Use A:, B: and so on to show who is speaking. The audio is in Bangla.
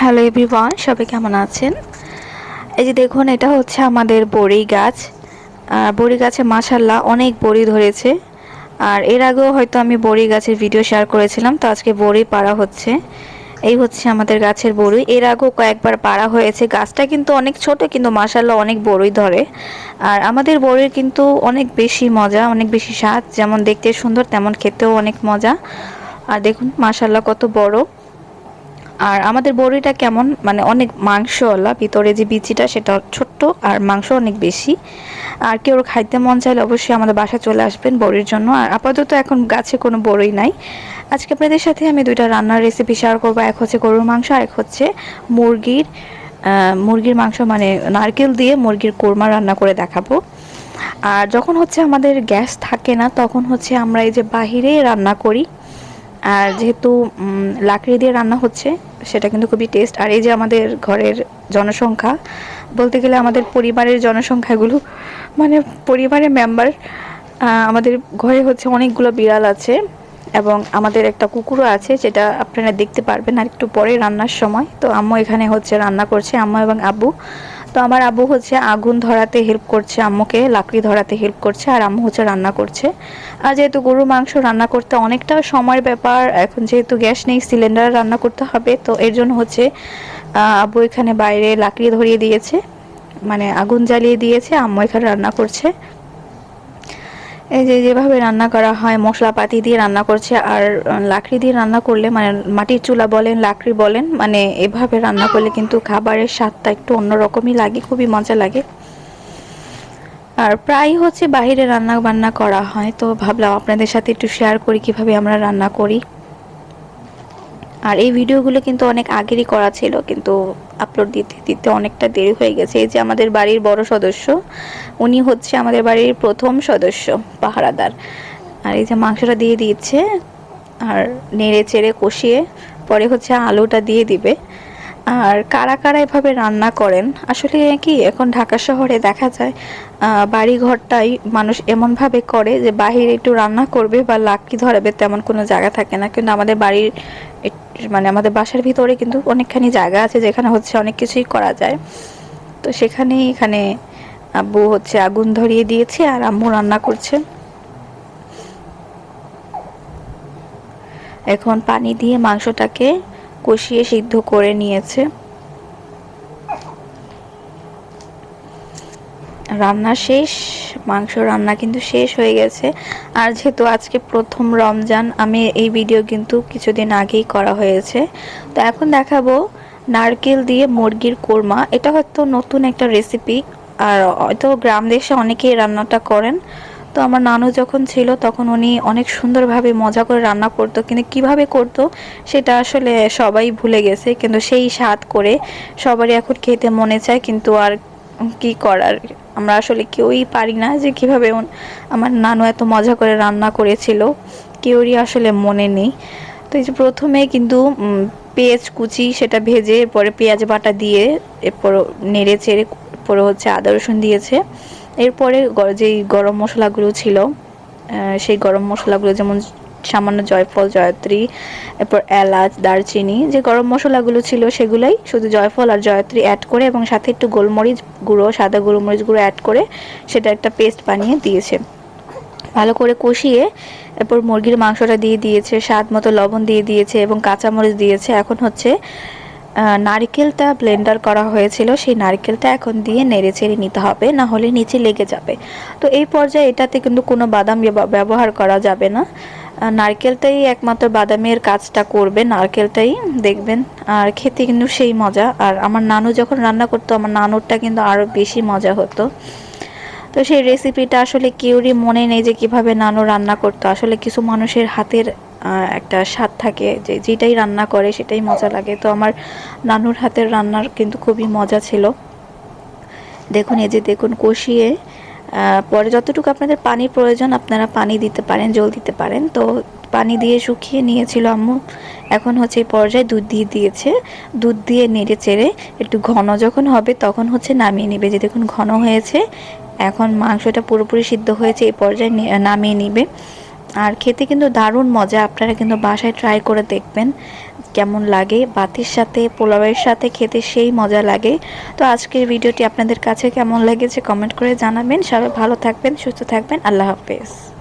A: হ্যালো এভরিওয়ান সবাই কেমন আছেন? এই যে দেখুন, এটা হচ্ছে আমাদের বড়ি গাছ। আর বড়ি গাছে মাসাল্লাহ অনেক বড়ি ধরেছে। আর এর আগেও হয়তো আমি বড়ি গাছের ভিডিও শেয়ার করেছিলাম, তো আজকে বড়ি পাড়া হচ্ছে। এই হচ্ছে আমাদের গাছের বড়ি। এর আগেও কয়েকবার পাড়া হয়েছে। গাছটা কিন্তু অনেক ছোট, কিন্তু মাসাল্লাহ অনেক বড়ই ধরে। আর আমাদের বড়ির কিন্তু অনেক বেশি মজা, অনেক বেশি স্বাদ। যেমন দেখতে সুন্দর, তেমন খেতেও অনেক মজা। আর দেখুন মাসাল্লাহ কত বড়। আর আমাদের বড়িটা কেমন? মানে অনেক মাংসওয়ালা, ভিতরে যে বিচিটা সেটা ছোট্ট আর মাংস অনেক বেশি। আর কেউ খাইতে মন চাইলে অবশ্যই আমাদের বাসায় চলে আসবেন বড়ির জন্য। আর আপাতত এখন গাছে কোনো বড়ই নাই। আজকে আপনাদের সাথে আমি দুইটা রান্নার রেসিপি শেয়ার করব। এক হচ্ছে গরুর মাংস আর এক হচ্ছে মুরগির মুরগির মাংস মানে নারকেল দিয়ে মুরগির কোরমা রান্না করে দেখাবো। আর যখন হচ্ছে আমাদের গ্যাস থাকে না, তখন হচ্ছে আমরা এই যে বাহিরে রান্না করি। আর যেহেতু লাকড়ি দিয়ে রান্না হচ্ছে, সেটা কিন্তু খুবই টেস্ট আর এই যে আমাদের ঘরের জনসংখ্যা, বলতে গেলে আমাদের পরিবারের জনসংখ্যাগুলো মানে পরিবারের মেম্বার আমাদের ঘরে হচ্ছে অনেকগুলো বিড়াল আছে এবং আমাদের একটা কুকুরও আছে, যেটা আপনারা দেখতে পারবেন আর একটু পরে রান্নার সময়। তো আম্মু এখানে হচ্ছে রান্না করছে, আম্মু এবং আব্বু। তো আমার আব্বু হচ্ছে আগুন ধরাতে হেল্প করছে, আম্মুকে লাকড়ি ধরাতে হেল্প করছে, আর আম্মু হচ্ছে রান্না করছে। আর যেহেতু গরুর মাংস রান্না করতে অনেকটা সময়ের ব্যাপার, এখন যেহেতু গ্যাস নেই সিলিন্ডার রান্না করতে হবে, তো এর জন্য হচ্ছে আব্বু এখানে বাইরে লাকড়ি ধরিয়ে দিয়েছে মানে আগুন জ্বালিয়ে দিয়েছে, আম্মু এখানে রান্না করছে। এই যে যেভাবে রান্না করা হয়, মশলাপাতি দিয়ে রান্না করছে আর লাকড়ি দিয়ে রান্না করলে মানে মাটির চুলা বলেন, লাকড়ি বলেন মানে এভাবে রান্না করলে কিন্তু খাবারের স্বাদটা একটু অন্যরকমই লাগে, খুবই মজা লাগে। আর প্রায় হচ্ছে বাহিরে রান্না বান্না করা হয়, তো ভাবলাম আপনাদের সাথে একটু শেয়ার করি কীভাবে আমরা রান্না করি। আর এই ভিডিওগুলো কিন্তু অনেক আগেরই করা ছিল, কিন্তু আপলোড দিতে দিতে অনেকটা দেরি হয়ে গেছে। এই যে আমাদের বাড়ির বড় সদস্য, উনি হচ্ছে আমাদের বাড়ির প্রথম সদস্য, পাহারাদার। আর এই যে মাংসটা দিয়ে দিচ্ছে আর নেড়ে চেড়ে কষিয়ে, পরে হচ্ছে আলুটা দিয়ে দিবে। আর কারা কারা এভাবে রান্না করেন? আসলে কি, এখন ঢাকা শহরে দেখা যায় বাড়ি ঘরটাই মানুষ এমনভাবে করে যে বাহিরে একটু রান্না করবে বা লাকি ধরাবে তেমন কোনো জায়গা থাকে না। কিন্তু আমাদের বাড়ির মানে আমাদের বাসার ভিতরে কিন্তু অনেকখানি জায়গা আছে যেখানে হচ্ছে অনেক কিছুই করা যায়। তো সেখানে এখানে আব্বু হচ্ছে আগুন ধরিয়ে দিয়েছে আর আম্মু রান্না করছে। এখন পানি দিয়ে মাংসটাকে কষিয়ে সিদ্ধ করে নিয়েছে। রান্না শেষ, মাংস রান্না কিন্তু শেষ হয়ে গেছে। আর যেহেতু আজকে প্রথম রমজান, আমি এই ভিডিও কিন্তু কিছুদিন আগেই করা হয়েছে। তো এখন দেখাবো নারকেল দিয়ে মুরগির কোরমা। এটা হয়তো নতুন একটা রেসিপি আর হয়তো গ্রাম দেশে অনেকেই রান্নাটা করেন। তো আমার নানু যখন ছিল, তখন উনি অনেক সুন্দরভাবে মজা করে রান্না করতো। কিন্তু কীভাবে করতো, সেটা আসলে সবাই ভুলে গেছে। কিন্তু সেই স্বাদ করে সবারই এখন খেতে মনে চায়। কিন্তু আর কি করার? আমরা আসলে কেউই পারি না যে কীভাবে আমার নানু এত মজা করে রান্না করেছিল। কেউরই আসলে মনে নেই। তো এই যে প্রথমে কিন্তু পেঁয়াজ কুচি সেটা ভেজে এরপরে পেঁয়াজ বাটা দিয়ে এরপর নেড়ে চেড়ে পরে হচ্ছে আদা রসুন দিয়েছে। এরপরে যেই গরম মশলাগুলো ছিল সেই গরম মশলাগুলো যেমন সামান্য জয়ফল, জয়ত্রী, এরপর এলাচ, দারচিনি, যে গরম মশলাগুলো ছিল সেগুলোই শুধু জয়ফল আর জয়ত্রী অ্যাড করে এবং সাথে একটু গোলমরিচ গুঁড়ো, সাদা গোলমরিচ গুঁড়ো অ্যাড করে সেটা একটা পেস্ট বানিয়ে দিয়েছে। ভালো করে কষিয়ে এরপর মুরগির মাংসটা দিয়ে দিয়েছে, স্বাদ মতো লবণ দিয়ে দিয়েছে এবং কাঁচামরিচ দিয়েছে। এখন হচ্ছে নারকেলটা ব্লেন্ডার করা হয়েছিল, সেই নারকেলটা এখন দিয়ে নেড়ে চেড়ে নিতে হবে, না হলে নিচে লেগে যাবে। তো এই পর্যায়ে এটাতে কিন্তু কোনো বাদাম ব্যবহার করা যাবে না। নারকেলটাই একমাত্র বাদামের কাজটা করবে, নারকেলটাই দেখবেন। আর খেতে কিন্তু সেই মজা। আর আমার নানু যখন রান্না করতো, আমার নানুরটা কিন্তু আরও বেশি মজা হতো। তো সেই রেসিপিটা আসলে কেউরই মনে নেই যে কীভাবে নানু রান্না করতো। আসলে কিছু মানুষের হাতের একটা স্বাদ থাকে যে যেটাই রান্না করে সেটাই মজা লাগে। তো আমার নানুর হাতের রান্নার কিন্তু খুবই মজা ছিল। দেখুন, এই যে দেখুন, কষিয়ে পরে যতটুকু আপনাদের পানির প্রয়োজন আপনারা পানি দিতে পারেন, জল দিতে পারেন। তো পানি দিয়ে শুকিয়ে নিয়েছিল আম্মু। এখন হচ্ছে এই পর্যায়ে দুধ দিয়ে দিয়েছে। দুধ দিয়ে নেড়ে চেড়ে একটু ঘন যখন হবে তখন হচ্ছে নামিয়ে নেবে। যে দেখুন, ঘন হয়েছে। এখন মাংসটা পুরোপুরি সিদ্ধ হয়েছে, এই পর্যায়ে নামিয়ে নিবে। আর খেতে কিন্তু দারুণ মজা। আপনারা কিন্তু বাসায় ট্রাই করে দেখবেন কেমন লাগে। বাতির সাথে, পোলাওয়ের সাথে খেতে সেই মজা লাগে। তো আজকের ভিডিওটি আপনাদের কাছে কেমন লেগেছে কমেন্ট করে জানাবেন। সবাই ভালো থাকবেন, সুস্থ থাকবেন। আল্লাহ হাফেজ।